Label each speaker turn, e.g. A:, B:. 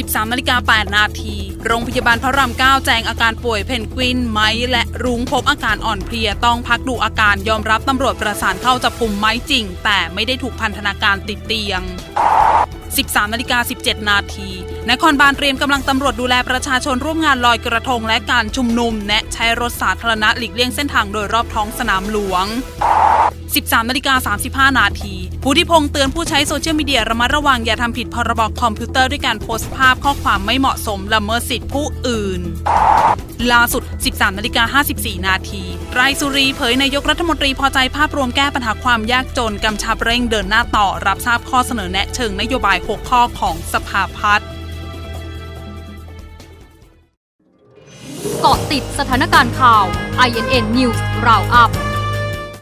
A: 13นาฬิกา8นาที โรงพยาบาลพระราม9แจ้งอาการป่วยเพนกวินไม้และรุ้งพบอาการอ่อนเพลียต้องพักดูอาการยอมรับตำรวจประสานเข้าจับกลุ่มไม้จริง แต่ไม่ได้ถูกพันธนาการติดเตียง 13นาฬิกา17 นาทีนครบาลเตรียมกำลังตำรวจดูแลประชาชนร่วมงานลอยกระทงและการชุมนุมแนะใช้รถสาธารณะหลีกเลี่ยงเส้นทางโดยรอบท้องสนามหลวง 13นาฬิกา35 นาทีผู้ที่พงเตือนผู้ใช้โซเชียลมีเดียระมัดระวังอย่าทำผิดพรบคอมพิวเตอร์ด้วยการโพสต์ภาพข้อความไม่เหมาะสมละเมิดสิทธิผู้อื่น ล่าสุด 13นาฬิกา54 นาทีไรสุรีเผยนายกรัฐมนตรีพอใจภาพรวมแก้ปัญหาความยากจนกำชับเร่งเดินหน้าต่อรับทราบข้อเสนอแนะเชิงนโยบาย 6 ข้อของสภาพัฒน์
B: เกาะติดสถานการณ์ข่าว INN News Roundup